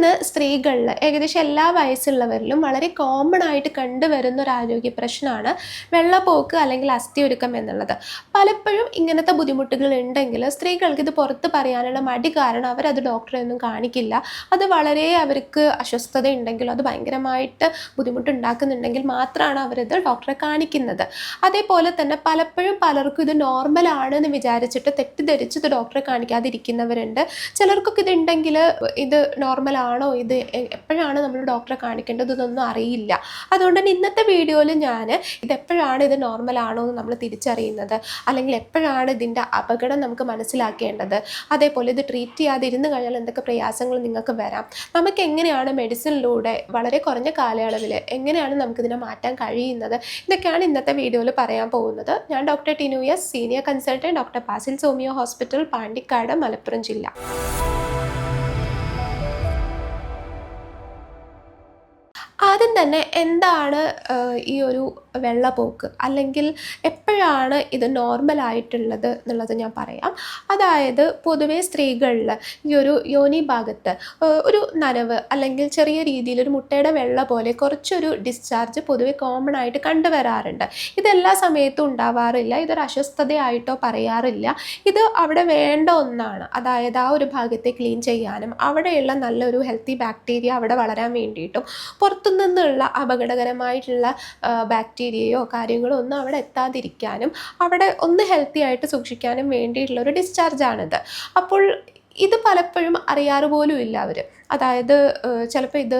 ഇന്ന് സ്ത്രീകളിൽ ഏകദേശം എല്ലാ വയസ്സുള്ളവരിലും വളരെ കോമൺ ആയിട്ട് കണ്ടുവരുന്ന ഒരു ആരോഗ്യ പ്രശ്നമാണ് വെള്ളപ്പോക്ക് അല്ലെങ്കിൽ അസ്ഥിയൊരുക്കം എന്നുള്ളത്. പലപ്പോഴും ഇങ്ങനത്തെ ബുദ്ധിമുട്ടുകൾ ഉണ്ടെങ്കിൽ സ്ത്രീകൾക്ക് ഇത് പുറത്ത് പറയാനുള്ള മടി കാരണം അവരത് ഡോക്ടറെ ഒന്നും കാണിക്കില്ല. അത് വളരെ അവർക്ക് അസ്വസ്ഥത ഉണ്ടെങ്കിലും അത് ഭയങ്കരമായിട്ട് ബുദ്ധിമുട്ടുണ്ടാക്കുന്നുണ്ടെങ്കിൽ മാത്രമാണ് അവരത് ഡോക്ടറെ കാണിക്കുന്നത്. അതേപോലെ തന്നെ പലപ്പോഴും പലർക്കും ഇത് നോർമൽ ആണെന്ന് വിചാരിച്ചിട്ട് തെറ്റിദ്ധരിച്ച് ഇത് ഡോക്ടറെ കാണിക്കാതിരിക്കുന്നവരുണ്ട്. ചിലർക്കൊക്കെ ഇതുണ്ടെങ്കിൽ ഇത് നോർമൽ ആണോ ഇത്? എപ്പോഴാണ് നമ്മൾ ഡോക്ടറെ കാണിക്കേണ്ടത് ഇതൊന്നും അറിയില്ല. അതുകൊണ്ട് തന്നെ ഇന്നത്തെ വീഡിയോയിൽ ഞാൻ ഇത് എപ്പോഴാണ് ഇത് നോർമൽ ആണോ എന്ന് നമ്മൾ തിരിച്ചറിയുന്നത്? അല്ലെങ്കിൽ എപ്പോഴാണ് ഇതിന്റെ അപകടം നമുക്ക് മനസ്സിലാക്കേണ്ടത്? അതേപോലെ ഇത് ട്രീറ്റ് ചെയ്യാതെ ചെയ്യാതിരുന്ന് കഴിഞ്ഞാൽ എന്തൊക്കെ പ്രയാസങ്ങൾ നിങ്ങൾക്ക് വരാം? നമുക്ക് എങ്ങനെയാണ് മെഡിസിനിലൂടെ വളരെ കുറഞ്ഞ കാലയളവിൽ എങ്ങനെയാണ് നമുക്കിതിനെ മാറ്റാൻ കഴിയുന്നത്? ഇതൊക്കെയാണ് ഇന്നത്തെ വീഡിയോയിൽ പറയാൻ പോകുന്നത്. ഞാൻ doctor Tinu S senior consultant doctor പാസിൽ സോമിയോ hospital Pandikkad Malappuram ജില്ല. ആദ്യം തന്നെ എന്താണ് ഈ ഒരു വെള്ളപ്പോക്ക് അല്ലെങ്കിൽ എപ്പോഴാണ് ഇത് നോർമൽ ആയിട്ടുള്ളത് എന്നുള്ളത് ഞാൻ പറയാം. അതായത് പൊതുവെ സ്ത്രീകളിൽ ഈ ഒരു യോനി ഭാഗത്ത് ഒരു നനവ് അല്ലെങ്കിൽ ചെറിയ രീതിയിൽ ഒരു മുട്ടയുടെ വെള്ള പോലെ കുറച്ചൊരു ഡിസ്ചാർജ് പൊതുവെ കോമൺ ആയിട്ട് കണ്ടുവരാറുണ്ട്. ഇതെല്ലാ സമയത്തും ഉണ്ടാവാറില്ല ഇതൊരു അസ്വസ്ഥതയായിട്ടോ പറയാറില്ല. ഇത് അവിടെ വേണ്ട ഒന്നാണ്. അതായത് ആ ഒരു ഭാഗത്തെ ക്ലീൻ ചെയ്യാനും അവിടെയുള്ള നല്ലൊരു ഹെൽത്തി ബാക്ടീരിയ അവിടെ വളരാൻ വേണ്ടിയിട്ടും പുറത്തുനിന്നുള്ള അപകടകരമായിട്ടുള്ള അപകടകരമായിട്ടുള്ള ബാക്ടീരിയയോ കാര്യങ്ങളോ ഒന്നും അവിടെ എത്താതിരിക്കാനും അവിടെ ഒന്ന് ഹെൽത്തി ആയിട്ട് സൂക്ഷിക്കാനും വേണ്ടിയിട്ടുള്ള ഒരു ഡിസ്ചാർജാണിത് അപ്പോൾ ഇത് പലപ്പോഴും അറിയാറ് പോലും ഇല്ല അവർ അതായത് ചിലപ്പോൾ ഇത്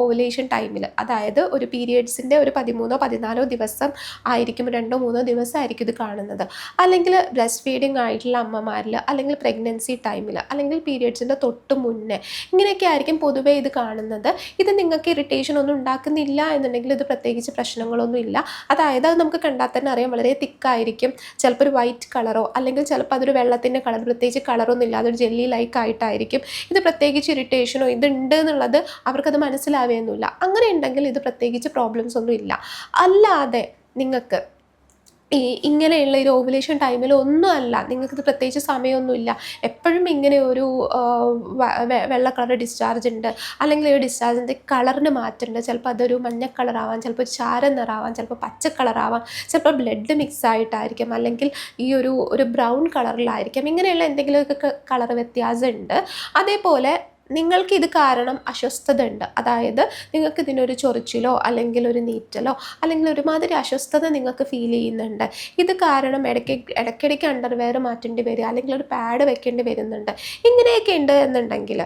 ഓവുലേഷൻ ടൈമിൽ അതായത് ഒരു പീരിയഡ്സിന്റെ ഒരു പതിമൂന്നോ പതിനാലോ ദിവസം ആയിരിക്കും രണ്ടോ മൂന്നോ ദിവസം ആയിരിക്കും ഇത് കാണുന്നത്. അല്ലെങ്കിൽ ബ്രസ്റ്റ് ഫീഡിങ് ആയിട്ടുള്ള അമ്മമാരിൽ അല്ലെങ്കിൽ പ്രഗ്നൻസി ടൈമിൽ അല്ലെങ്കിൽ പീരിയഡ്സിന്റെ തൊട്ട് മുന്നേ ഇങ്ങനെയൊക്കെ ആയിരിക്കും പൊതുവേ ഇത് കാണുന്നത്. ഇത് നിങ്ങൾക്ക് ഇറിറ്റേഷൻ ഒന്നും ഉണ്ടാക്കുന്നില്ല എന്നുണ്ടെങ്കിൽ ഇത് പ്രത്യേകിച്ച് പ്രശ്നങ്ങളൊന്നും ഇല്ല. അതായത് അത് നമുക്ക് കണ്ടാൽ തന്നെ അറിയാം വളരെ തിക്കായിരിക്കും. ചിലപ്പോൾ ഒരു വൈറ്റ് കളറോ അല്ലെങ്കിൽ ചിലപ്പോൾ അതൊരു വെള്ളത്തിന്റെ കളർ പ്രത്യേകിച്ച് കളറൊന്നും ഇല്ലാതെ ഒരു ജെല്ലി ലൈക്ക് ആയിട്ടായിരിക്കും. ഇത് പ്രത്യേകിച്ച് ഇറിറ്റേഷനോ ഇതുണ്ട് എന്നുള്ളത് അവർക്കത് മനസ്സിലാവുകയൊന്നുമില്ല അങ്ങനെ ഉണ്ടെങ്കിൽ ഇത് പ്രത്യേകിച്ച് പ്രോബ്ലംസ് ഒന്നും ഇല്ല. അല്ലാതെ നിങ്ങൾക്ക് ഈ ഇങ്ങനെയുള്ള ഒരു ഓവുലേഷൻ ടൈമിൽ ഒന്നുമല്ല നിങ്ങൾക്കിത് പ്രത്യേകിച്ച് സമയമൊന്നുമില്ല എപ്പോഴും ഇങ്ങനെ ഒരു വെള്ള കളർ ഡിസ്ചാർജ് ഉണ്ട്. അല്ലെങ്കിൽ ഒരു ഡിസ്ചാർജിന്റെ കളറിന് മാറ്റമുണ്ട്. ചിലപ്പോൾ അതൊരു മഞ്ഞ കളറാവാം ചിലപ്പോൾ ചാര നിറാവാം ചിലപ്പോൾ പച്ച കളറാവാം ചിലപ്പോൾ ബ്ലഡ് മിക്സ് ആയിട്ടായിരിക്കും. അല്ലെങ്കിൽ ഈ ഒരു ഒരു ബ്രൗൺ കളറിലായിരിക്കും ഇങ്ങനെയുള്ള എന്തെങ്കിലുമൊക്കെ കളർ വ്യത്യാസമുണ്ട്. അതേപോലെ നിങ്ങൾക്ക് ഇത് കാരണം അസ്വസ്ഥത ഉണ്ട് അതായത് നിങ്ങൾക്ക് ഇതിനൊരു ചൊറിച്ചിലോ അല്ലെങ്കിൽ ഒരു നീറ്റലോ അല്ലെങ്കിൽ ഒരുമാതിരി അസ്വസ്ഥത നിങ്ങൾക്ക് ഫീൽ ചെയ്യുന്നുണ്ട്. ഇത് കാരണം ഇടയ്ക്ക് ഇടയ്ക്കിടയ്ക്ക് അണ്ടർവെയർ മാറ്റേണ്ടി വരിക അല്ലെങ്കിൽ ഒരു പാഡ് വെക്കേണ്ടി വരുന്നുണ്ട്. ഇങ്ങനെയൊക്കെ ഉണ്ട് എന്നുണ്ടെങ്കിൽ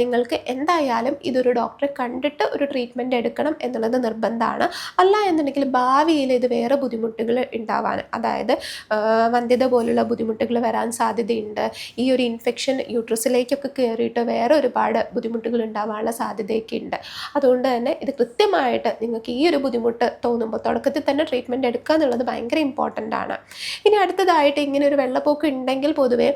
നിങ്ങൾക്ക് എന്തായാലും ഇതൊരു ഡോക്ടറെ കണ്ടിട്ട് ഒരു ട്രീറ്റ്മെന്റ് എടുക്കണം എന്നുള്ളത് നിർബന്ധമാണ്. അല്ല എന്നുണ്ടെങ്കിൽ ഭാവിയിൽ ഇത് വേറെ ബുദ്ധിമുട്ടുകൾ ഉണ്ടാവാൻ അതായത് വന്ധ്യത പോലുള്ള ബുദ്ധിമുട്ടുകൾ വരാൻ സാധ്യതയുണ്ട്. ഈ ഒരു ഇൻഫെക്ഷൻ യൂട്രസിലേക്കൊക്കെ കയറിയിട്ട് വേറെ ഒരുപാട് ബുദ്ധിമുട്ടുകൾ ഉണ്ടാവാനുള്ള സാധ്യതയൊക്കെ ഉണ്ട്. അതുകൊണ്ട് തന്നെ ഇത് കൃത്യമായിട്ട് നിങ്ങൾക്ക് ഈ ഒരു ബുദ്ധിമുട്ട് തോന്നുമ്പോൾ തുടക്കത്തിൽ തന്നെ ട്രീറ്റ്മെന്റ് എടുക്കുക എന്നുള്ളത് ഭയങ്കര ഇമ്പോർട്ടന്റ് ആണ്. ഇനി അടുത്തതായിട്ട് ഇങ്ങനെ ഒരു വെള്ളപ്പൊക്കം ഉണ്ടെങ്കിൽ പൊതുവേ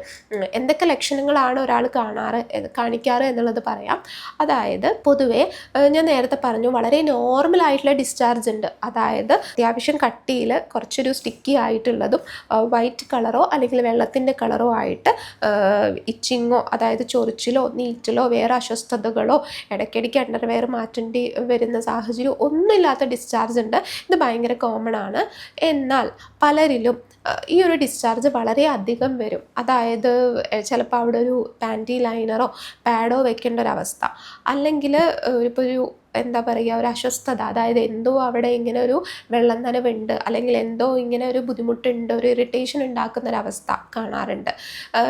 എന്തൊക്കെ ലക്ഷണങ്ങളാണ് ഒരാൾ കാണാറ് കാണിക്കാറ് എന്നുള്ളത് പറയാം. അതായത് പൊതുവേ ഞാൻ നേരത്തെ പറഞ്ഞു വളരെ നോർമൽ ആയിട്ടുള്ള ഡിസ്ചാർജ് ഉണ്ട്. അതായത് അത്യാവശ്യം കട്ടിയിൽ കുറച്ചൊരു സ്റ്റിക്കി ആയിട്ടുള്ളതും വൈറ്റ് കളറോ അല്ലെങ്കിൽ വെള്ളത്തിന്റെ കളറോ ആയിട്ട് ഇച്ചിങ്ങോ അതായത് ചൊറിച്ചിലോ നീറ്റലോ വേറെ അസ്വസ്ഥതകളോ ഇടയ്ക്കിടയ്ക്ക് അണ്ടർവെയർ മാറ്റേണ്ടി വരുന്ന സാഹചര്യം ഒന്നുമില്ലാത്ത ഡിസ്ചാർജ് ഉണ്ട്. ഇത് ഭയങ്കര കോമൺ ആണ്. എന്നാൽ പലരിലും ഈ ഒരു ഡിസ്ചാർജ് വളരെ അധികം വരും. അതായത് ചിലപ്പോൾ അവിടെ ഒരു പാന്റി ലൈനറോ പാഡോ വെക്കേണ്ട ഒരവസ്ഥ അല്ലെങ്കിൽ ഇപ്പോൾ ഒരു എന്താ പറയുക ഒരു അസ്വസ്ഥത. അതായത് എന്തോ അവിടെ ഇങ്ങനെ ഒരു വെള്ളം നനവുണ്ട് അല്ലെങ്കിൽ എന്തോ ഇങ്ങനെ ഒരു ബുദ്ധിമുട്ടുണ്ട് ഒരു ഇറിറ്റേഷൻ ഉണ്ടാക്കുന്ന ഒരവസ്ഥ കാണാറുണ്ട്.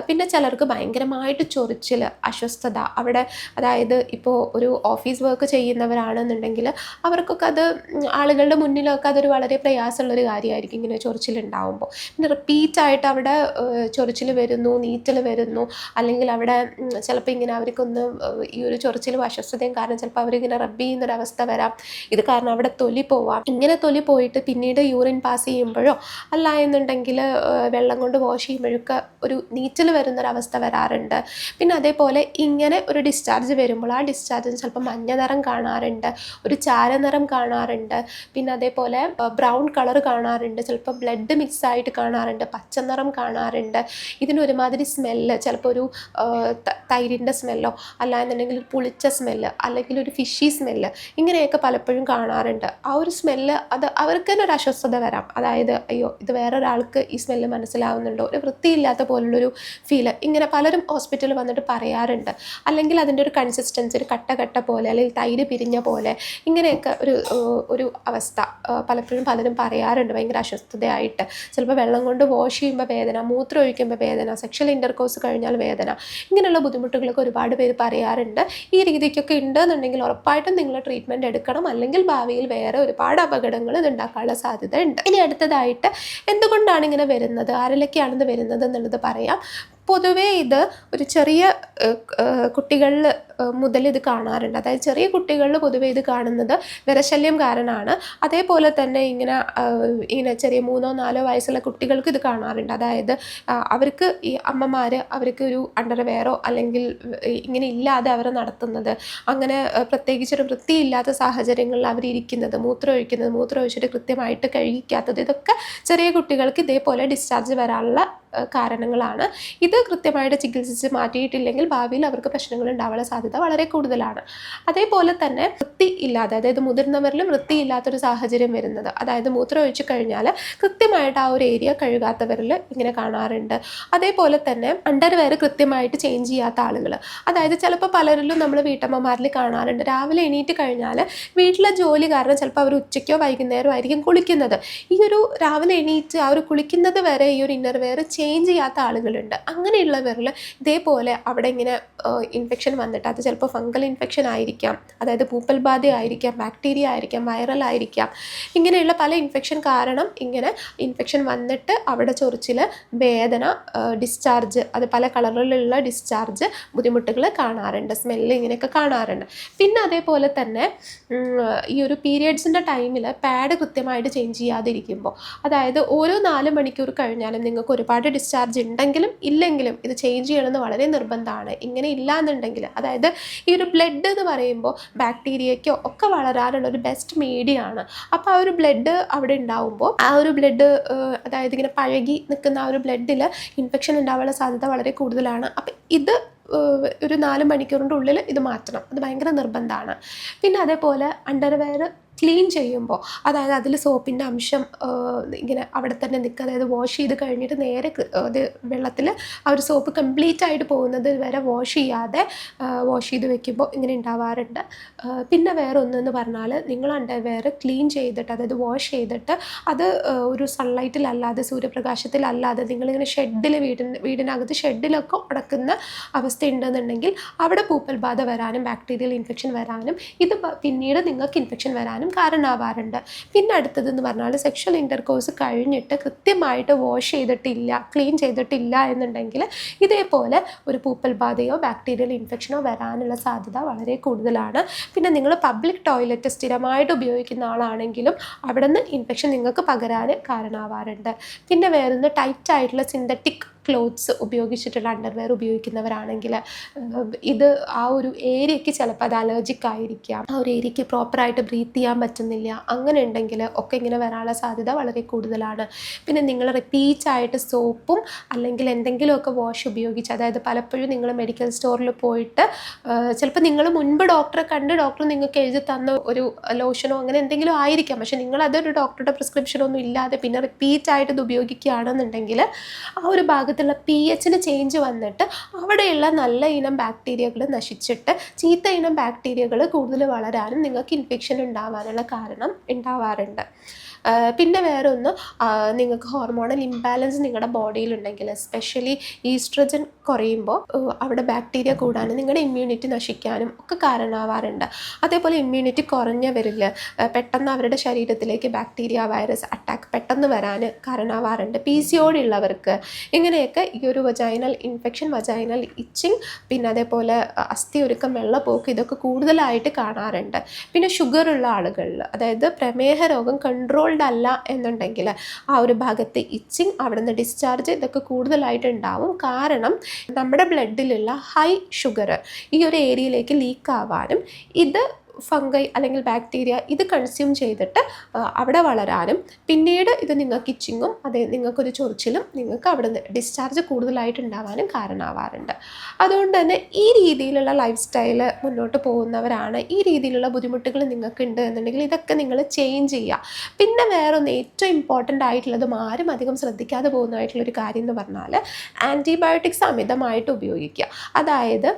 പിന്നെ ചിലർക്ക് ഭയങ്കരമായിട്ട് ചൊറിച്ചിൽ അസ്വസ്ഥത. അവിടെ അതായത് ഇപ്പോൾ ഒരു ഓഫീസ് വർക്ക് ചെയ്യുന്നവരാണെന്നുണ്ടെങ്കിൽ അവർക്കൊക്കെ അത് ആളുകളുടെ മുന്നിലൊക്കെ അതൊരു വളരെ പ്രയാസമുള്ളൊരു കാര്യമായിരിക്കും ഇങ്ങനെ ചൊറിച്ചിലുണ്ടാവുമ്പോൾ. പിന്നെ റിപ്പീറ്റായിട്ട് അവിടെ ചൊറിച്ചിൽ വരുന്നു നീറ്റൽ വരുന്നു. അല്ലെങ്കിൽ അവിടെ ചിലപ്പോൾ ഇങ്ങനെ അവർക്കൊന്ന് ഈ ഒരു ചൊറിച്ചിലും അസ്വസ്ഥതയും കാരണം ചിലപ്പോൾ അവരിങ്ങനെ റബ്ബ് ചെയ്യുന്ന ചെയ്യുന്നൊരവസ്ഥ വരാം. ഇത് കാരണം അവിടെ തൊലി പോവാം. ഇങ്ങനെ തൊലി പോയിട്ട് പിന്നീട് യൂറിൻ പാസ് ചെയ്യുമ്പോഴോ അല്ല എന്നുണ്ടെങ്കിൽ വെള്ളം കൊണ്ട് വാഷ് ചെയ്യുമ്പോഴൊക്കെ ഒരു നീച്ചൽ വരുന്നൊരവസ്ഥ വരാറുണ്ട്. പിന്നെ അതേപോലെ ഇങ്ങനെ ഒരു ഡിസ്ചാർജ് വരുമ്പോൾ ആ ഡിസ്ചാർജിന് ചിലപ്പോൾ മഞ്ഞ നിറം കാണാറുണ്ട് ഒരു ചാര നിറം കാണാറുണ്ട്. പിന്നെ അതേപോലെ ബ്രൗൺ കളർ കാണാറുണ്ട് ചിലപ്പോൾ ബ്ലഡ് മിക്സ് ആയിട്ട് കാണാറുണ്ട് പച്ച നിറം കാണാറുണ്ട്. ഇതിനൊരുമാതിരി സ്മെല്ല് ചിലപ്പോൾ ഒരു തൈരിന്റെ സ്മെല്ലോ അല്ല എന്നുണ്ടെങ്കിൽ ഒരു പുളിച്ച സ്മെല്ല് അല്ലെങ്കിൽ ഒരു ഫിഷി സ്മെല്ല് ഇങ്ങനെയൊക്കെ പലപ്പോഴും കാണാറുണ്ട്. ആ ഒരു സ്മെല്ല് അത് അവർക്ക് തന്നെ ഒരു അസ്വസ്ഥത വരാം. അതായത് അയ്യോ ഇത് വേറൊരാൾക്ക് ഈ സ്മെല്ല് മനസ്സിലാവുന്നുണ്ടോ? ഒരു വൃത്തിയില്ലാത്ത പോലുള്ളൊരു ഫീൽ ഇങ്ങനെ പലരും ഹോസ്പിറ്റലിൽ വന്നിട്ട് പറയാറുണ്ട്. അല്ലെങ്കിൽ അതിന്റെ ഒരു കൺസിസ്റ്റൻസി ഒരു കട്ട കട്ട പോലെ അല്ലെങ്കിൽ തൈര് പിരിഞ്ഞ പോലെ ഇങ്ങനെയൊക്കെ ഒരു ഒരു അവസ്ഥ പലപ്പോഴും പലരും പറയാറുണ്ട് ഭയങ്കര അസ്വസ്ഥതയായിട്ട്. ചിലപ്പോൾ വെള്ളം കൊണ്ട് വാഷ് ചെയ്യുമ്പോൾ വേദന മൂത്രം ഒഴിക്കുമ്പോൾ വേദന സെക്ഷൽ ഇന്റർകോഴ്സ് കഴിഞ്ഞാൽ വേദന ഇങ്ങനെയുള്ള ബുദ്ധിമുട്ടുകളൊക്കെ ഒരുപാട് പേര് പറയാറുണ്ട്. ഈ രീതിക്കൊക്കെ ഉണ്ടെന്നുണ്ടെങ്കിൽ ഉറപ്പായിട്ടും നിങ്ങൾ ട്രീറ്റ്മെന്റ് എടുക്കണം. അല്ലെങ്കിൽ ഭാവിയിൽ വേറെ ഒരുപാട് അപകടങ്ങൾ ഇത് ഉണ്ടാക്കാനുള്ള സാധ്യത ഉണ്ട് ഇനി അടുത്തതായിട്ട് എന്തുകൊണ്ടാണ് ഇങ്ങനെ വരുന്നത്? ആരിലൊക്കെയാണ് ഇത് വരുന്നത് എന്നുള്ളത് പറയാം. പൊതുവേ ഇത് ഒരു ചെറിയ കുട്ടികളിൽ മുതൽ ഇത് കാണാറുണ്ട്. അതായത് ചെറിയ കുട്ടികളിൽ പൊതുവേ ഇത് കാണുന്നത് വിരശല്യം കാരണമാണ്. അതേപോലെ തന്നെ ഇങ്ങനെ ഇങ്ങനെ ചെറിയ മൂന്നോ നാലോ വയസ്സുള്ള കുട്ടികൾക്ക് ഇത് കാണാറുണ്ട്. അതായത് അവർക്ക് ഈ അമ്മമാർ അവർക്ക് ഒരു അണ്ടർവെയറോ അല്ലെങ്കിൽ ഇങ്ങനെ ഇല്ലാതെ അവർ നടത്തുന്നത് അങ്ങനെ പ്രത്യേകിച്ചൊരു വൃത്തിയില്ലാത്ത സാഹചര്യങ്ങളിൽ അവരിയ്ക്കുന്നത് മൂത്രം ഒഴിക്കുന്നത് മൂത്രം ഒഴിച്ചിട്ട് കൃത്യമായിട്ട് കഴിക്കാത്തത് ഇതൊക്കെ ചെറിയ കുട്ടികൾക്ക് ഇതേപോലെ ഡിസ്ചാർജ് വരാനുള്ള കാരണങ്ങളാണ്. ഇത് കൃത്യമായിട്ട് ചികിത്സിച്ച് മാറ്റിയിട്ടില്ലെങ്കിൽ ഭാവിയിൽ അവർക്ക് പ്രശ്നങ്ങൾ ഉണ്ടാവാനുള്ള സാധ്യത വളരെ കൂടുതലാണ്. അതേപോലെ തന്നെ വൃത്തി ഇല്ലാതെ അതായത് മുതിർന്നവരിൽ വൃത്തിയില്ലാത്തൊരു സാഹചര്യം വരുന്നത് അതായത് മൂത്രം ഒഴിച്ചു കഴിഞ്ഞാൽ കൃത്യമായിട്ട് ആ ഒരു ഏരിയ കഴുകാത്തവരിൽ ഇങ്ങനെ കാണാറുണ്ട്. അതേപോലെ തന്നെ അണ്ടർവെയർ കൃത്യമായിട്ട് ചേഞ്ച് ചെയ്യാത്ത ആളുകൾ അതായത് ചിലപ്പോൾ പലരിലും നമ്മൾ വീട്ടമ്മമാരിൽ കാണാറുണ്ട്. രാവിലെ എണീറ്റ് കഴിഞ്ഞാൽ വീട്ടിലെ ജോലി കാരണം ചിലപ്പോൾ അവർ ഉച്ചയ്ക്കോ വൈകുന്നേരമോ ആയിരിക്കും കുളിക്കുന്നത്. ഈ ഒരു രാവിലെ എണീറ്റ് അവർ കുളിക്കുന്നത് വരെ ഈ ഒരു ഇന്നർവെയർ ചേഞ്ച് ചെയ്യാത്ത ആളുകളുണ്ട്. അങ്ങനെയുള്ളവരിൽ ഇതേപോലെ അവിടെ ഇങ്ങനെ ഇൻഫെക്ഷൻ വന്നിട്ട് അത് ചിലപ്പോൾ ഫംഗൽ ഇൻഫെക്ഷൻ ആയിരിക്കാം. അതായത് പൂപ്പൽ ബാധ ആയിരിക്കാം ബാക്ടീരിയ ആയിരിക്കാം വൈറൽ ആയിരിക്കാം. ഇങ്ങനെയുള്ള പല ഇൻഫെക്ഷൻ കാരണം ഇങ്ങനെ ഇൻഫെക്ഷൻ വന്നിട്ട് അവിടെ ചൊറിച്ചിൽ വേദന ഡിസ്ചാർജ് അത് പല കളറിലുള്ള ഡിസ്ചാർജ് ബുദ്ധിമുട്ടുകൾ കാണാറുണ്ട്. സ്മെല്ല് ഇങ്ങനെയൊക്കെ കാണാറുണ്ട്. പിന്നെ അതേപോലെ തന്നെ ഈ ഒരു പീരിയഡ്സിന്റെ ടൈമിൽ പാഡ് കൃത്യമായിട്ട് ചേഞ്ച് ചെയ്യാതിരിക്കുമ്പോൾ അതായത് ഓരോ നാല് മണിക്കൂർ കഴിഞ്ഞാലും നിങ്ങൾക്ക് ഒരുപാട് ഡിസ്ചാർജ് ഉണ്ടെങ്കിലും ഇല്ലെങ്കിലും ഇത് ചേഞ്ച് ചെയ്യണമെന്ന് വളരെ നിർബന്ധമാണ്. ഇങ്ങനെ ഇല്ല എന്നുണ്ടെങ്കിൽ അതായത് ഈ ഒരു ബ്ലഡ് എന്ന് പറയുമ്പോൾ ബാക്ടീരിയയ്ക്കോ ഒക്കെ വളരാനുള്ള ഒരു ബെസ്റ്റ് മീഡിയ ആണ് അപ്പോൾ ആ ഒരു ബ്ലഡ് അവിടെ ഉണ്ടാവുമ്പോൾ ആ ഒരു ബ്ലഡ് അതായത് ഇങ്ങനെ പഴകി നിൽക്കുന്ന ആ ഒരു ബ്ലഡിൽ ഇൻഫെക്ഷൻ ഉണ്ടാവാനുള്ള സാധ്യത വളരെ കൂടുതലാണ്. അപ്പം ഇത് ഒരു നാല് മണിക്കൂറിന്റെ ഉള്ളിൽ ഇത് മാറ്റണം. അത് ഭയങ്കര നിർബന്ധമാണ്. പിന്നെ അതേപോലെ അണ്ടർവെയർ ക്ലീൻ ചെയ്യുമ്പോൾ അതായത് അതിൽ സോപ്പിന്റെ അംശം ഇങ്ങനെ അവിടെ തന്നെ നിൽക്കുക അതായത് വാഷ് ചെയ്ത് കഴിഞ്ഞിട്ട് നേരെ അത് വെള്ളത്തിൽ ആ ഒരു സോപ്പ് കംപ്ലീറ്റ് ആയിട്ട് പോകുന്നത് വരെ വാഷ് ചെയ്യാതെ വാഷ് ചെയ്ത് വെക്കുമ്പോൾ ഇങ്ങനെ ഉണ്ടാവാറുണ്ട്. പിന്നെ വേറെ ഒന്നെന്ന് പറഞ്ഞാൽ നിങ്ങൾ വേറെ ക്ലീൻ ചെയ്തിട്ട് അതായത് വാഷ് ചെയ്തിട്ട് അത് ഒരു സൺലൈറ്റിലല്ലാതെ സൂര്യപ്രകാശത്തിലല്ലാതെ നിങ്ങളിങ്ങനെ ഷെഡിൽ വീടിന് വീടിനകത്ത് ഷെഡിലൊക്കെ ഉടക്കുന്ന അവസ്ഥ ഉണ്ടെന്നുണ്ടെങ്കിൽ അവിടെ പൂപ്പൽ ബാധ വരാനും ബാക്ടീരിയൽ ഇൻഫെക്ഷൻ വരാനും ഇത് പിന്നീട് നിങ്ങൾക്ക് ഇൻഫെക്ഷൻ വരാനും കാരണമാവാറുണ്ട്. പിന്നെ അടുത്തതെന്ന് പറഞ്ഞാൽ സെക്ഷൽ ഇന്റർകോഴ്സ് കഴിഞ്ഞിട്ട് കൃത്യമായിട്ട് വാഷ് ചെയ്തിട്ടില്ല ക്ലീൻ ചെയ്തിട്ടില്ല എന്നുണ്ടെങ്കിൽ ഇതേപോലെ ഒരു പൂപ്പൽ ബാധയോ ബാക്ടീരിയൽ ഇൻഫെക്ഷനോ വരാനുള്ള സാധ്യത വളരെ കൂടുതലാണ്. പിന്നെ നിങ്ങൾ പബ്ലിക് ടോയ്ലറ്റ് സ്ഥിരമായിട്ട് ഉപയോഗിക്കുന്ന ആളാണെങ്കിലും അവിടെ നിന്ന് ഇൻഫെക്ഷൻ നിങ്ങൾക്ക് പകരാൻ കാരണമാവാറുണ്ട്. പിന്നെ വേറൊന്ന് ടൈറ്റ് ആയിട്ടുള്ള സിന്തറ്റിക് ക്ലോത്ത്സ് ഉപയോഗിച്ചിട്ടുള്ള അണ്ടർവെയർ ഉപയോഗിക്കുന്നവരാണെങ്കിൽ ഇത് ആ ഒരു ഏരിയയ്ക്ക് ചിലപ്പോൾ അത് അലർജിക് ആയിരിക്കാം. ആ ഒരു ഏരിയയ്ക്ക് പ്രോപ്പറായിട്ട് ബ്രീത്ത് ചെയ്യാൻ പറ്റുന്നില്ല. അങ്ങനെ ഉണ്ടെങ്കിൽ ഒക്കെ ഇങ്ങനെ വരാനുള്ള സാധ്യത വളരെ കൂടുതലാണ്. പിന്നെ നിങ്ങൾ റിപ്പീറ്റ് ആയിട്ട് സോപ്പും അല്ലെങ്കിൽ എന്തെങ്കിലുമൊക്കെ വാഷ് ഉപയോഗിച്ച് അതായത് പലപ്പോഴും നിങ്ങൾ മെഡിക്കൽ സ്റ്റോറിൽ പോയിട്ട് ചിലപ്പോൾ നിങ്ങൾ മുൻപ് ഡോക്ടറെ കണ്ട് ഡോക്ടർ നിങ്ങൾക്ക് എഴുതി തന്ന ഒരു ലോഷനോ അങ്ങനെ എന്തെങ്കിലും ആയിരിക്കാം. പക്ഷെ നിങ്ങൾ അതൊരു ഡോക്ടറുടെ പ്രിസ്ക്രിപ്ഷനോ ഒന്നും ഇല്ലാതെ പിന്നെ റിപ്പീറ്റ് ആയിട്ട് ഇത് ഉപയോഗിക്കുകയാണെന്നുണ്ടെങ്കിൽ ആ ഒരു ഭാഗത്തുള്ള പി എച്ചിന് ചേഞ്ച് വന്നിട്ട് അവിടെയുള്ള നല്ല ഇനം ബാക്ടീരിയകൾ നശിച്ചിട്ട് ചീത്ത ഇനം ബാക്ടീരിയകൾ കൂടുതൽ വളരാനും നിങ്ങൾക്ക് ഇൻഫെക്ഷൻ ഉണ്ടാവാനുള്ള കാരണം ഉണ്ടാവാറുണ്ട്. പിന്നെ വേറെ ഒന്ന് നിങ്ങൾക്ക് ഹോർമോണൽ ഇംബാലൻസ് നിങ്ങളുടെ ബോഡിയിലുണ്ടെങ്കിൽ എസ്പെഷ്യലി ഈസ്ട്രജൻ കുറയുമ്പോൾ അവിടെ ബാക്ടീരിയ കൂടാനും നിങ്ങളുടെ ഇമ്മ്യൂണിറ്റി നശിക്കാനും ഒക്കെ കാരണമാവാറുണ്ട്. അതേപോലെ ഇമ്മ്യൂണിറ്റി കുറഞ്ഞവരിൽ പെട്ടെന്ന് അവരുടെ ശരീരത്തിലേക്ക് ബാക്ടീരിയ വൈറസ് അറ്റാക്ക് പെട്ടെന്ന് വരാൻ കാരണമാവാറുണ്ട്. പി സി ഓടി ഉള്ളവർക്ക് ഇങ്ങനെയൊക്കെ ഈ ഒരു വജൈനൽ ഇൻഫെക്ഷൻ വജൈനൽ ഇച്ചിങ് പിന്നെ അതേപോലെ അസ്ഥി ഒരുക്കം വെള്ളപ്പോക്ക് ഇതൊക്കെ കൂടുതലായിട്ട് കാണാറുണ്ട്. പിന്നെ ഷുഗർ ഉള്ള ആളുകളിൽ അതായത് പ്രമേഹ രോഗം കൺട്രോൾഡ് അല്ല എന്നുണ്ടെങ്കിൽ ആ ഒരു ഭാഗത്ത് ഇച്ചിങ് അവിടെ നിന്ന് ഡിസ്ചാർജ് ഇതൊക്കെ കൂടുതലായിട്ട് ഉണ്ടാവും കാരണം നമ്മുടെ ബ്ലഡിലുള്ള ഹൈ ഷുഗർ ഈ ഒരു ഏരിയയിലേക്ക് ലീക്ക് ആവാനും ഇത് ഫംഗൈ അല്ലെങ്കിൽ ബാക്ടീരിയ ഇത് കൺസ്യൂം ചെയ്തിട്ട് അവിടെ വളരാനും പിന്നീട് ഇത് നിങ്ങൾക്ക് ഇച്ചിങ്ങും അതെ നിങ്ങൾക്കൊരു ചൊറിച്ചിലും നിങ്ങൾക്ക് അവിടെ നിന്ന് ഡിസ്ചാർജ് കൂടുതലായിട്ട് ഉണ്ടാവാനും കാരണമാവാറുണ്ട്. അതുകൊണ്ട് തന്നെ ഈ രീതിയിലുള്ള ലൈഫ് സ്റ്റൈൽ മുന്നോട്ട് പോകുന്നവരാണ് ഈ രീതിയിലുള്ള ബുദ്ധിമുട്ടുകൾ നിങ്ങൾക്കുണ്ട് എന്നുണ്ടെങ്കിൽ ഇതൊക്കെ നിങ്ങൾ ചേഞ്ച് ചെയ്യുക. പിന്നെ വേറൊന്ന് ഏറ്റവും ഇമ്പോർട്ടന്റ് ആയിട്ടുള്ളതും ആരും അധികം ശ്രദ്ധിക്കാതെ പോകുന്നതായിട്ടുള്ളൊരു കാര്യം എന്ന് പറഞ്ഞാൽ ആന്റിബയോട്ടിക്സ് അമിതമായിട്ട് ഉപയോഗിക്കുക. അതായത്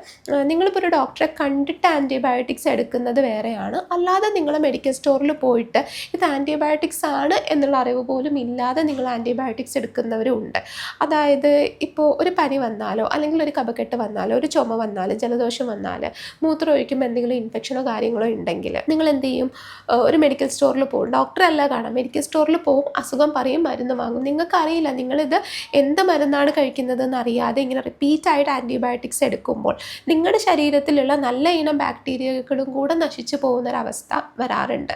നിങ്ങളിപ്പോൾ ഒരു ഡോക്ടറെ കണ്ടിട്ട് ആന്റിബയോട്ടിക്സ് എടുക്കുന്നത് വേറെയാണ്. അല്ലാതെ നിങ്ങൾ മെഡിക്കൽ സ്റ്റോറിൽ പോയിട്ട് ഇത് ആന്റിബയോട്ടിക്സ് ആണ് എന്നുള്ള അറിവ് പോലും ഇല്ലാതെ നിങ്ങൾ ആന്റിബയോട്ടിക്സ് എടുക്കുന്നവരും ഉണ്ട്. അതായത് ഇപ്പോൾ ഒരു പനി വന്നാലോ അല്ലെങ്കിൽ ഒരു കപക്കെട്ട് വന്നാലോ ഒരു ചുമ വന്നാലോ ജലദോഷം വന്നാൽ മൂത്രമൊഴിക്കുമ്പോൾ എന്തെങ്കിലും ഇൻഫെക്ഷനോ കാര്യങ്ങളോ ഉണ്ടെങ്കിൽ നിങ്ങൾ എന്ത് ചെയ്യും? ഒരു മെഡിക്കൽ സ്റ്റോറിൽ പോകും ഡോക്ടറല്ല കാണാം. മെഡിക്കൽ സ്റ്റോറിൽ പോകും അസുഖം പറയും മരുന്ന് വാങ്ങും. നിങ്ങൾക്കറിയില്ല നിങ്ങളിത് എന്ത് മരുന്നാണ് കഴിക്കുന്നതെന്ന് അറിയാതെ ഇങ്ങനെ റിപ്പീറ്റായിട്ട് ആന്റിബയോട്ടിക്സ് എടുക്കുമ്പോൾ നിങ്ങളുടെ ശരീരത്തിലുള്ള നല്ല ഇനം ബാക്ടീരിയകളും കൂടെ നശിച്ചു പോകുന്നൊരവസ്ഥ വരാറുണ്ട്.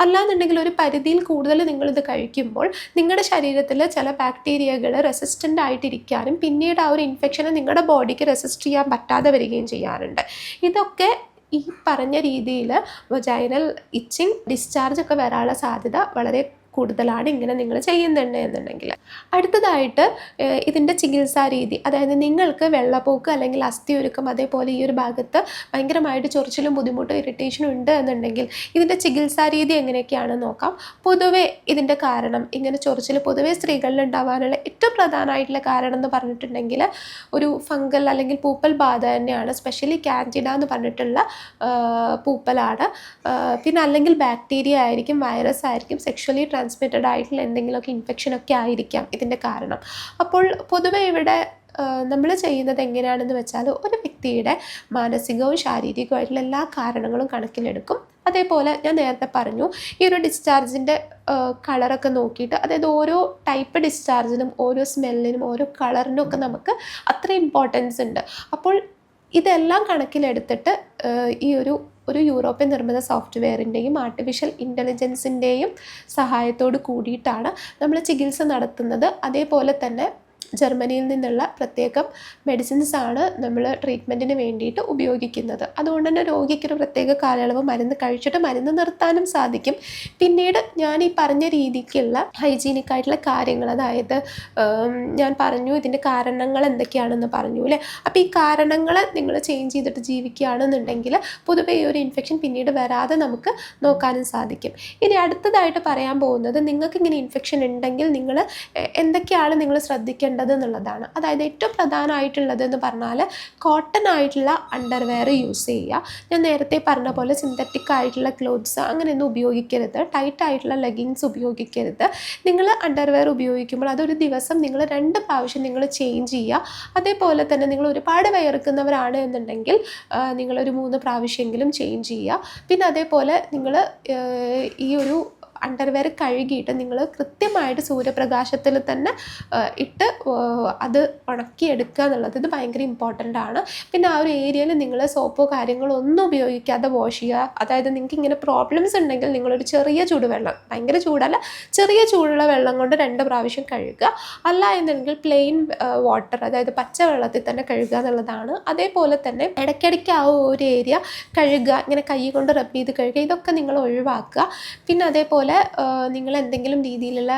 അല്ലാന്നുണ്ടെങ്കിൽ ഒരു പരിധിയിൽ കൂടുതൽ നിങ്ങളിത് കഴിക്കുമ്പോൾ നിങ്ങളുടെ ശരീരത്തിൽ ചില ബാക്ടീരിയകൾ റെസിസ്റ്റന്റ് ആയിട്ടിരിക്കാനും പിന്നീട് ആ ഒരു ഇൻഫെക്ഷനെ നിങ്ങളുടെ ബോഡിക്ക് റെസിസ്റ്റ് ചെയ്യാൻ പറ്റാതെ വരികയും ചെയ്യാറുണ്ട്. ഇതൊക്കെ ഈ പറഞ്ഞ രീതിയിൽ വജൈനൽ ഇച്ചിങ് ഡിസ്ചാർജ് ഒക്കെ വരാനുള്ള സാധ്യത വളരെ കൂടുതലാണ് ഇങ്ങനെ നിങ്ങൾ ചെയ്യുന്നുണ്ട് എന്നുണ്ടെങ്കിൽ. അടുത്തതായിട്ട് ഇതിന്റെ ചികിത്സാ രീതി. അതായത് നിങ്ങൾക്ക് വെള്ളപ്പോക്ക് അല്ലെങ്കിൽ അസ്ഥി ഒരുക്കം അതേപോലെ ഈ ഒരു ഭാഗത്ത് ഭയങ്കരമായിട്ട് ചൊറിച്ചിലും ബുദ്ധിമുട്ടും ഇറിറ്റേഷനും ഉണ്ട് എന്നുണ്ടെങ്കിൽ ഇതിന്റെ ചികിത്സാ രീതി എങ്ങനെയൊക്കെയാണെന്ന് നോക്കാം. പൊതുവെ ഇതിന്റെ കാരണം ഇങ്ങനെ ചൊറിച്ചിൽ പൊതുവെ സ്ത്രീകളിൽ ഉണ്ടാവാനുള്ള ഏറ്റവും പ്രധാനമായിട്ടുള്ള കാരണം എന്ന് പറഞ്ഞിട്ടുണ്ടെങ്കിൽ ഒരു ഫംഗൽ അല്ലെങ്കിൽ പൂപ്പൽ ബാധ തന്നെയാണ്. സ്പെഷ്യലി കാൻഡിഡ എന്ന് പറഞ്ഞിട്ടുള്ള പൂപ്പലാണ്. പിന്നെ അല്ലെങ്കിൽ ബാക്ടീരിയ ആയിരിക്കും വൈറസ് ആയിരിക്കും സെക്ഷലി ട്രാൻസ്മിറ്റഡ് ആയിട്ടുള്ള എന്തെങ്കിലുമൊക്കെ ഇൻഫെക്ഷനൊക്കെ ആയിരിക്കാം ഇതിന്റെ കാരണം. അപ്പോൾ പൊതുവെ ഇവിടെ നമ്മൾ ചെയ്യുന്നത് എങ്ങനെയാണെന്ന് വെച്ചാൽ ഒരു വ്യക്തിയുടെ മാനസികവും ശാരീരികവുമായിട്ടുള്ള എല്ലാ കാരണങ്ങളും കണക്കിലെടുക്കും. അതേപോലെ ഞാൻ നേരത്തെ പറഞ്ഞു ഈ ഒരു ഡിസ്ചാർജിന്റെ കളറൊക്കെ നോക്കിയിട്ട് അതായത് ഓരോ ടൈപ്പ് ഡിസ്ചാർജിനും ഓരോ സ്മെല്ലിനും ഓരോ കളറിനും ഒക്കെ നമുക്ക് അത്ര ഇമ്പോർട്ടൻസ് ഉണ്ട്. അപ്പോൾ ഇതെല്ലാം കണക്കിലെടുത്തിട്ട് ഈ ഒരു ഒരു യൂറോപ്യൻ നിർമ്മിത സോഫ്റ്റ്വെയറിന്റെയും ആർട്ടിഫിഷ്യൽ ഇന്റലിജൻസിന്റെയും സഹായത്തോട് കൂടിയിട്ടാണ് നമ്മൾ ചികിത്സ നടത്തുന്നത്. അതേപോലെ തന്നെ ജർമ്മനിയിൽ നിന്നുള്ള പ്രത്യേകം മെഡിസിൻസ് ആണ് നമ്മൾ ട്രീറ്റ്മെന്റിന് വേണ്ടിയിട്ട് ഉപയോഗിക്കുന്നത്. അതുകൊണ്ട് തന്നെ രോഗിക്കൊരു പ്രത്യേക കാലയളവ് മരുന്ന് കഴിച്ചിട്ട് മരുന്ന് നിർത്താനും സാധിക്കും. പിന്നീട് ഞാൻ ഈ പറഞ്ഞ രീതിക്കുള്ള ഹൈജീനിക് ആയിട്ടുള്ള കാര്യങ്ങൾ അതായത് ഞാൻ പറഞ്ഞു ഇതിന്റെ കാരണങ്ങൾ എന്തൊക്കെയാണെന്ന് പറഞ്ഞു അല്ലേ? അപ്പോൾ ഈ കാരണങ്ങൾ നിങ്ങൾ ചേഞ്ച് ചെയ്തിട്ട് ജീവിക്കുകയാണെന്നുണ്ടെങ്കിൽ പൊതുവേ ഈ ഒരു ഇൻഫെക്ഷൻ പിന്നീട് വരാതെ നമുക്ക് നോക്കാനും സാധിക്കും. ഇനി അടുത്തതായിട്ട് പറയാൻ പോകുന്നത് നിങ്ങൾക്ക് ഇങ്ങനെ ഇൻഫെക്ഷൻ ഉണ്ടെങ്കിൽ നിങ്ങൾ എന്തൊക്കെയാണ് നിങ്ങൾ ശ്രദ്ധിക്കേണ്ടത്? എന്നുള്ളതാണ് അതായത് ഏറ്റവും പ്രധാനമായിട്ടുള്ളത് എന്ന് പറഞ്ഞാൽ കോട്ടൺ ആയിട്ടുള്ള അണ്ടർവെയർ യൂസ് ചെയ്യുക. ഞാൻ നേരത്തെ പറഞ്ഞ പോലെ സിന്തറ്റിക് ആയിട്ടുള്ള ക്ലോത്ത്സ് അങ്ങനെയൊന്നും ഉപയോഗിക്കരുത്. ടൈറ്റ് ആയിട്ടുള്ള ലെഗിങ്സ് ഉപയോഗിക്കരുത്. നിങ്ങൾ അണ്ടർവെയർ ഉപയോഗിക്കുമ്പോൾ അതൊരു ദിവസം നിങ്ങൾ രണ്ട് പ്രാവശ്യം നിങ്ങൾ ചേഞ്ച് ചെയ്യുക. അതേപോലെ തന്നെ നിങ്ങൾ ഒരുപാട് വയർക്കുന്നവരാണ് എന്നുണ്ടെങ്കിൽ നിങ്ങളൊരു മൂന്ന് പ്രാവശ്യമെങ്കിലും ചേഞ്ച് ചെയ്യുക. പിന്നെ അതേപോലെ നിങ്ങൾ ഈ ഒരു അണ്ടർവെയർ കഴുകിയിട്ട് നിങ്ങൾ കൃത്യമായിട്ട് സൂര്യപ്രകാശത്തിൽ തന്നെ ഇട്ട് അത് ഉണക്കിയെടുക്കുക എന്നുള്ളത് ഇത് ഭയങ്കര ഇമ്പോർട്ടന്റ് ആണ്. പിന്നെ ആ ഒരു ഏരിയയിൽ നിങ്ങൾ സോപ്പോ കാര്യങ്ങളോ ഒന്നും ഉപയോഗിക്കാതെ വാഷ് ചെയ്യുക. അതായത് നിങ്ങൾക്ക് ഇങ്ങനെ പ്രോബ്ലംസ് ഉണ്ടെങ്കിൽ നിങ്ങളൊരു ചെറിയ ചൂടുവെള്ളം ഭയങ്കര ചൂടല്ല ചെറിയ ചൂടുള്ള വെള്ളം കൊണ്ട് രണ്ട് പ്രാവശ്യം കഴുകുക. അല്ല എന്നുണ്ടെങ്കിൽ പ്ലെയിൻ വാട്ടർ അതായത് പച്ചവെള്ളത്തിൽ തന്നെ കഴുകുക എന്നുള്ളതാണ്. അതേപോലെ തന്നെ ഇടയ്ക്കിടയ്ക്ക് ആ ഒരു ഏരിയ കഴുകുക ഇങ്ങനെ കൈ കൊണ്ട് റബ്ബ് ചെയ്ത് കഴുകുക ഇതൊക്കെ നിങ്ങൾ ഒഴിവാക്കുക. പിന്നെ അതേപോലെ നിങ്ങൾ എന്തെങ്കിലും രീതിയിലുള്ള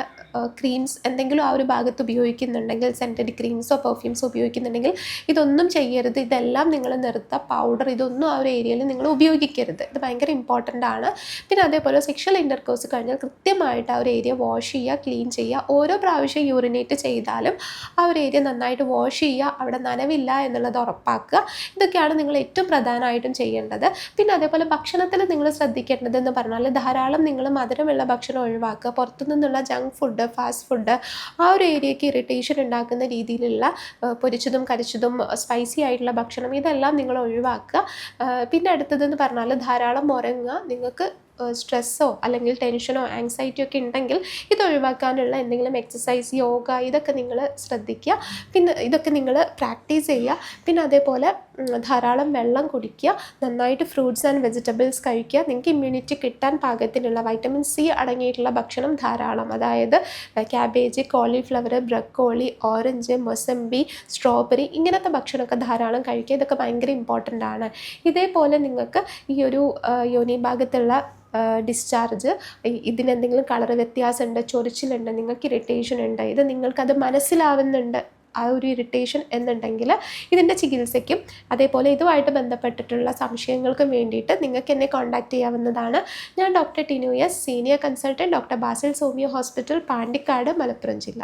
ക്രീംസ് എന്തെങ്കിലും ആ ഒരു ഭാഗത്ത് ഉപയോഗിക്കുന്നുണ്ടെങ്കിൽ സെന്റഡ് ക്രീംസോ പെർഫ്യൂംസോ ഉപയോഗിക്കുന്നുണ്ടെങ്കിൽ ഇതൊന്നും ചെയ്യരുത്. ഇതെല്ലാം നിങ്ങൾ നിർത്തുക പൗഡർ ഇതൊന്നും ആ ഒരു ഏരിയയിൽ നിങ്ങൾ ഉപയോഗിക്കരുത്. ഇത് ഭയങ്കര ഇമ്പോർട്ടന്റ് ആണ്. പിന്നെ അതേപോലെ സെക്ഷൽ ഇന്റർകോഴ്സ് കഴിഞ്ഞാൽ കൃത്യമായിട്ട് ആ ഒരു ഏരിയ വാഷ് ചെയ്യുക ക്ലീൻ ചെയ്യുക. ഓരോ പ്രാവശ്യം യൂറിനേറ്റ് ചെയ്താലും ആ ഒരു ഏരിയ നന്നായിട്ട് വാഷ് ചെയ്യുക. അവിടെ നനവില്ല എന്നുള്ളത് ഉറപ്പാക്കുക. ഇതൊക്കെയാണ് നിങ്ങൾ ഏറ്റവും പ്രധാനമായിട്ടും ചെയ്യേണ്ടത്. പിന്നെ അതേപോലെ ഭക്ഷണത്തിൽ നിങ്ങൾ ശ്രദ്ധിക്കേണ്ടതെന്ന് പറഞ്ഞാൽ ധാരാളം നിങ്ങൾ മധുരമുള്ള ഭക്ഷണം ഒഴിവാക്കുക. പുറത്തു നിന്നുള്ള ജങ്ക് ഫുഡ് ഫാസ്റ്റ് ഫുഡ് ആ ഒരു ഏരിയയ്ക്ക് ഇറിറ്റേഷൻ ഉണ്ടാക്കുന്ന രീതിയിലുള്ള പൊരിച്ചതും കരിച്ചതും സ്പൈസി ആയിട്ടുള്ള ഭക്ഷണം ഇതെല്ലാം നിങ്ങൾ ഒഴിവാക്കുക. പിന്നെ അടുത്തതെന്ന് പറഞ്ഞാൽ ധാരാളം ഉറങ്ങുക നിങ്ങൾക്ക് സ്ട്രെസ്സോ അല്ലെങ്കിൽ ടെൻഷനോ ആങ്സൈറ്റിയോ ഒക്കെ ഉണ്ടെങ്കിൽ ഇത് ഒഴിവാക്കാനുള്ള എന്തെങ്കിലും എക്സസൈസ് യോഗ ഇതൊക്കെ നിങ്ങൾ ശ്രദ്ധിക്കുക. പിന്നെ ഇതൊക്കെ നിങ്ങൾ പ്രാക്ടീസ് ചെയ്യുക. പിന്നെ അതേപോലെ ധാരാളം വെള്ളം കുടിക്കുക. നന്നായിട്ട് ഫ്രൂട്ട്സ് ആൻഡ് വെജിറ്റബിൾസ് കഴിക്കുക. നിങ്ങൾക്ക് ഇമ്മ്യൂണിറ്റി കിട്ടാൻ പാകത്തിനുള്ള വൈറ്റമിൻ സി അടങ്ങിയിട്ടുള്ള ഭക്ഷണം ധാരാളം. അതായത് cabbage cauliflower broccoli orange mosambi strawberry ഇങ്ങനത്തെ ഭക്ഷണമൊക്കെ ധാരാളം കഴിക്കുക. ഇതൊക്കെ ഭയങ്കര ഇമ്പോർട്ടന്റ് ആണ്. ഇതേപോലെ നിങ്ങൾക്ക് ഈ ഒരു യോനി ഭാഗത്തുള്ള ഡിസ്ചാർജ് ഇതിനെന്തെങ്കിലും കളർ വ്യത്യാസമുണ്ട്? ചൊറിച്ചിലുണ്ട്? നിങ്ങൾക്ക് ഇറിറ്റേഷൻ ഉണ്ട്? ഇത് നിങ്ങൾക്കത് മനസ്സിലാവുന്നുണ്ട്. ആ ഒരു ഇറിറ്റേഷൻ എന്നുണ്ടെങ്കിൽ ഇതിന്റെ ചികിത്സയ്ക്കും അതേപോലെ ഇതുമായിട്ട് ബന്ധപ്പെട്ടിട്ടുള്ള സംശയങ്ങൾക്കും വേണ്ടിയിട്ട് നിങ്ങൾക്ക് എന്നെ കോൺടാക്റ്റ് ചെയ്യാവുന്നതാണ്. ഞാൻ doctor Tinu S senior consultant doctor Basil homeo hospital Pandikkad Malappuram ജില്ല.